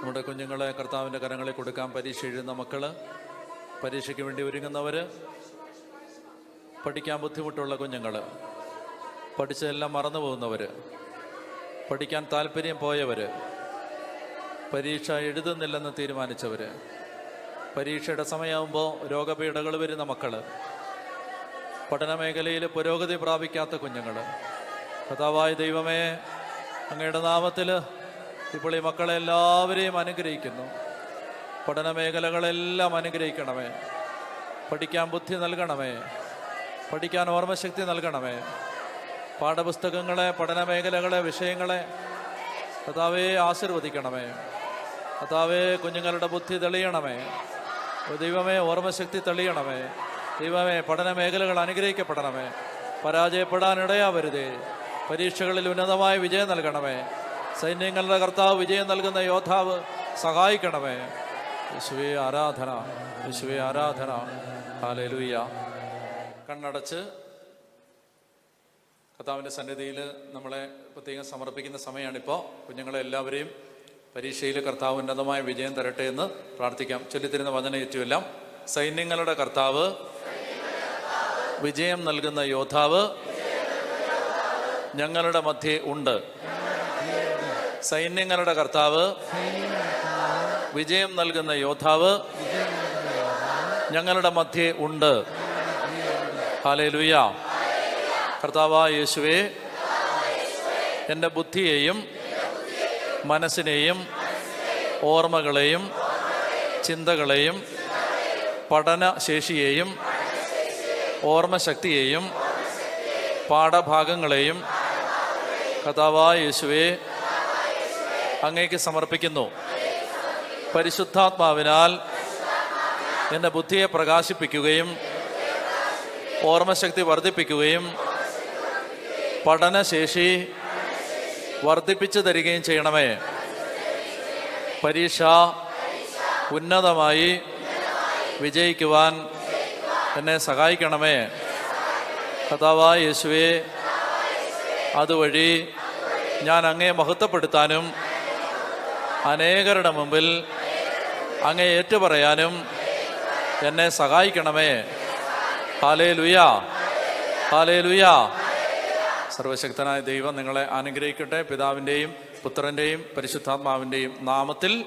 നമ്മുടെ കുഞ്ഞുങ്ങളെ കർത്താവിന്റെ കരങ്ങളിൽ കൊടുക്കാൻ പരീക്ഷ എഴുതുന്ന മക്കൾ പരീക്ഷയ്ക്ക് വേണ്ടി ഒരുങ്ങുന്നവര് പഠിക്കാൻ ബുദ്ധിമുട്ടുള്ള കുഞ്ഞുങ്ങൾ പഠിച്ചതെല്ലാം മറന്നു പോകുന്നവർ പഠിക്കാൻ താല്പര്യം പോയവർ പരീക്ഷ എഴുതുന്നില്ലെന്ന് തീരുമാനിച്ചവർ പരീക്ഷയുടെ സമയമാകുമ്പോൾ രോഗപീഠകൾ വരുന്ന മക്കൾ പഠന മേഖലയിൽ പുരോഗതി പ്രാപിക്കാത്ത കുഞ്ഞുങ്ങൾ കഥാവായ ദൈവമേ അങ്ങയുടെ നാമത്തിൽ ഇപ്പോൾ ഈ മക്കളെ എല്ലാവരെയും അനുഗ്രഹിക്കുന്നു. പഠന മേഖലകളെല്ലാം അനുഗ്രഹിക്കണമേ. പഠിക്കാൻ ബുദ്ധി നൽകണമേ. പഠിക്കാൻ ഓർമ്മശക്തി നൽകണമേ. പാഠപുസ്തകങ്ങളെ പഠന മേഖലകളെ വിഷയങ്ങളെ കഥാവേ ആശീർവദിക്കണമേ. കഥാവേ കുഞ്ഞുങ്ങളുടെ ബുദ്ധി തെളിയണമേ. ദൈവമേ ഓർമ്മശക്തി തെളിയണമേ. ദൈവമേ പഠന മേഖലകൾ അനുഗ്രഹിക്കപ്പെടണമേ. പരാജയപ്പെടാനിടയാവരുതേ. പരീക്ഷകളിൽ ഉന്നതമായ വിജയം നൽകണമേ. സൈന്യങ്ങളുടെ കർത്താവ് വിജയം നൽകുന്ന യോദ്ധാവ് സഹായിക്കണമേ. യേശുവേ ആരാധന യേശുവേ ആരാധന. ഹാലലൂയ കണ്ണടച്ച് കർത്താവിന്റെ സന്നിധിയിൽ നമ്മളെ പ്രത്യേകം സമർപ്പിക്കുന്ന സമയമാണിപ്പോൾ. കുഞ്ഞുങ്ങളെ എല്ലാവരെയും പരീക്ഷയിൽ കർത്താവ് ഉന്നതമായ വിജയം തരട്ടെ എന്ന് പ്രാർത്ഥിക്കാം. ചൊല്ലിത്തരുന്ന വചന ഏറ്റുമെല്ലാം സൈന്യങ്ങളുടെ കർത്താവ് വിജയം നൽകുന്ന യോദ്ധാവ് ഞങ്ങളുടെ മധ്യേ ഉണ്ട്. സൈന്യങ്ങളുടെ കർത്താവ്. വിജയം നൽകുന്ന യോദ്ധാവ്. ഞങ്ങളുടെ മധ്യേ ഉണ്ട്. ഹാലേ ലുയ്യ കർത്താവായ യേശുവേ എന്റെ ബുദ്ധിയെയും മനസ്സിനെയും ഓർമ്മകളെയും ചിന്തകളെയും പഠനശേഷിയെയും ഓർമ്മശക്തിയെയും പാഠഭാഗങ്ങളെയും കഥാവായ യേശുവേ അങ്ങേക്ക് സമർപ്പിക്കുന്നു. പരിശുദ്ധാത്മാവിനാൽ എന്റെ ബുദ്ധിയെ പ്രകാശിപ്പിക്കുകയും ഓർമ്മശക്തി വർദ്ധിപ്പിക്കുകയും പഠനശേഷി വർദ്ധിപ്പിച്ചു തരികയും ചെയ്യണമേ. പരീക്ഷ ഉന്നതമായി വിജയിക്കുവാൻ എന്നെ സഹായിക്കണമേ. കഥാവായ യേശുവേ അതുവഴി ഞാൻ അങ്ങയെ മഹത്വപ്പെടുത്താനും അനേകരുടെ മുമ്പിൽ അങ്ങേ ഏറ്റുപറയാനും എന്നെ സഹായിക്കണമേ. ഹാലേ ലുയാ ഹാലേ ലുയാ സർവശക്തനായ ദൈവം നിങ്ങളെ അനുഗ്രഹിക്കട്ടെ. പിതാവിന്റെയും പുത്രന്റെയും പരിശുദ്ധാത്മാവിന്റെയും നാമത്തിൽ